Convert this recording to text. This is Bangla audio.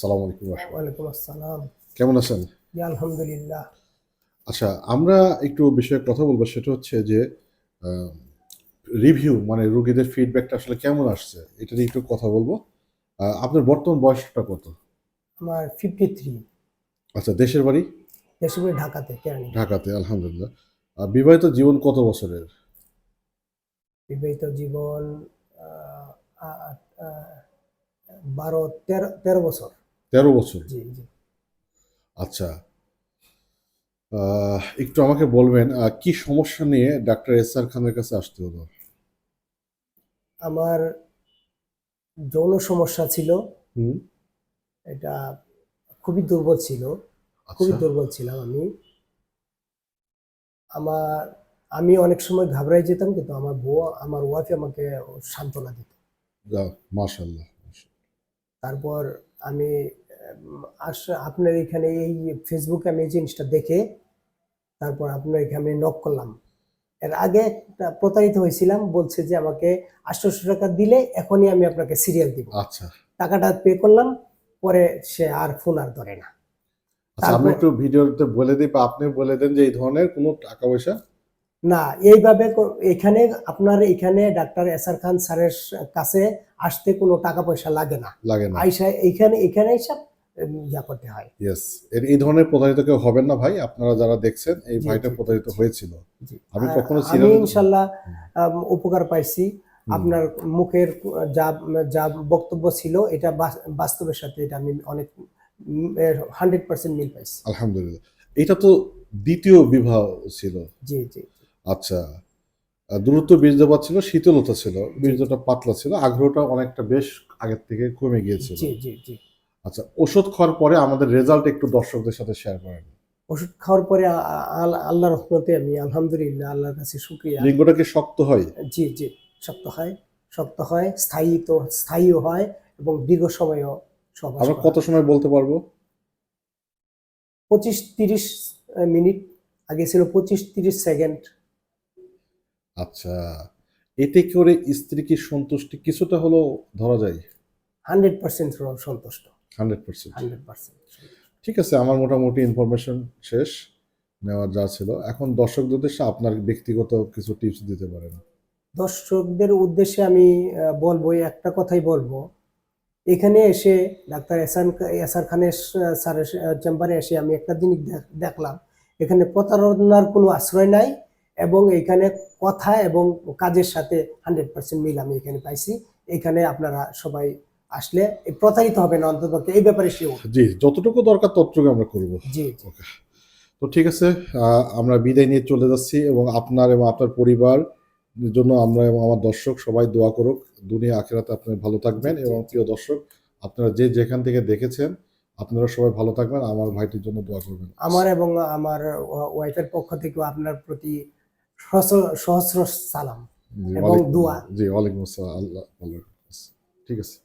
সালাম আলাইকুম। ওয়ালাইকুম আসসালাম। কেমন আছেন? আলহামদুলিল্লাহ। আচ্ছা আমরা একটু বিষয়ে কথা বলব সেটা হচ্ছে যে রিভিউ মানে রোগীদের ফিডব্যাকটা আসলে কেমন আসছে এটা নিয়ে একটু কথা বলব। আপনার বর্তমান বয়সটা কত? আমার ফিফটি থ্রি আচ্ছা দেশের বাড়ি? দেশের বাড়ি ঢাকাতে ঢাকাতে আলহামদুলিল্লাহ। বিবাহিত জীবন কত বছরের? বিবাহিত জীবন বারো তেরো তেরো বছর। তেরো বছর? আচ্ছা। একটু আমাকে বলবেন কি সমস্যা নিয়ে ডাক্তার এস আর খানের কাছে আসতে হলো? আমার যৌন সমস্যা ছিল। এটা খুবই দুর্বল ছিল। খুবই আচ্ছা। দুর্বল ছিলাম আমি। আমার আমি অনেক সময় ঘাবড়াই যেতাম কিন্তু আমার বউ আমার ওয়াইফ আমাকে সান্ত্বনা দিত। মাশাল্লাহ তারপর আমি আস আপনার এখানে এই ফেসবুকে আমি এই জিনিসটা দেখে তারপর আপনার এখানে আমি নক করলাম। এর আগে প্রতারিত হয়েছিলাম বলছে যে আমাকে আটশোশো টাকা দিলে এখনই আমি আপনাকে সিরিয়াল দিব। আচ্ছা। টাকাটা পে করলাম পরে সে আর ফোন আর ধরে না। আচ্ছা আমি একটু ভিডিওতে বলে দিই বা আপনি বলে দেন যে এই ধরনের কোনো টাকা পয়সা? না এইভাবে এখানে আপনার এখানে ডাক্তার এসআর খান স্যারের কাছে আসতে কোনো টাকা পয়সা লাগে না। লাগে না। আইসা এখানে এখানে সব ইয়া করতে হয়। ইয়েস এর এই ধরনের প্রতারিত কেউ হবেন না ভাই আপনারা যারা দেখছেন এই ভাইটা প্রতারিত হয়েছিল। আমি কখনো ইনশাল্লাহ উপকার পাইছি। আপনার মুখের যা যা বক্তব্য ছিল এটা বাস্তবের সাথে এটা আমি অনেক হান্ড্রেড পার্সেন্ট মিল পাইছি। আলহামদুলিল্লাহ। এটা তো দ্বিতীয় বিবাহ ছিল। জি জি। আচ্ছা। আহ, দ্রুত বীর্যপাত ছিল শীতলতা ছিল বীর্যটা পাতলা ছিল আগ্রহটা অনেকটা বেশ আগের থেকে কমে গিয়েছিল। জি জি জি। আচ্ছা ওষুধ খাওয়ার পরে আমাদের রেজাল্ট একটু দর্শকদের সাথে শেয়ার করেন। ওষুধ খাওয়ার পরে আল্লাহ রহমতে আমি আলহামদুলিল্লাহ আল্লাহর কাছে শুক্রিয়া। লিঙ্গটা কি শক্ত হয়? জি জি শক্ত হয় শক্ত হয় স্থায়ী তো স্থায়ীও হয় এবং দীর্ঘ সময়ও আমরা কত সময় বলতে পারব? পঁচিশ তিরিশ মিনিট আগে ছিল পঁচিশ তিরিশ সেকেন্ড। আচ্ছা এতে করে স্ত্রী কি সন্তুষ্টি কিছুটা হলো ধরা যায়? হান্ড্রেড পার্সেন্ট সন্তুষ্ট। Hundred percent. Hundred percent. ঠিক আছে আমার মোটামুটি ইনফরমেশন শেষ নেওয়ার যা ছিল। এখন দর্শকদের উদ্দেশ্যে আপনার ব্যক্তিগত কিছু টিপস দিতে পারেন। দর্শকদের উদ্দেশ্যে আমি বলব একটা কথাই বলব। এখানে এসে ডাক্তার এসান এসার খানের স্যারের চেম্বারে এসে আমি একটা জিনিস দেখ- দেখলাম। এখানে প্রতারণার কোনো আশ্রয় নাই। এবং এখানে কথা এবং কাজের সাথে হান্ড্রেড পার্সেন্ট মিল আমি এখানে পাইছি। এখানে আপনারা সবাই আসলে প্রতারিত হবে না অন্ততপক্ষে এই ব্যাপারে সেও জি যতটুকু দরকার ততটুকু আমরা করব। জি ওকে। তো ঠিক আছে আমরা বিদায় নিয়ে চলে যাচ্ছি এবং আপনার এবং আপনার পরিবার জন্য আমরা এবং আমার দর্শক সবাই দোয়া করুক। দুনিয়া আখেরাতে আপনি ভালো থাকবেন এবং প্রিয় দর্শক আপনারা যে যেখান থেকে দেখেছেন আপনারা সবাই ভালো থাকবেন। আমার ভাইটির জন্য দোয়া করবেন। আমার এবং আমার ওয়াইফের পক্ষ থেকেও আপনার প্রতি সহস্র সালাম এবং দোয়া। জি ওয়ালাইকুম আসসালাম আল্লাহ ভালো ঠিক আছে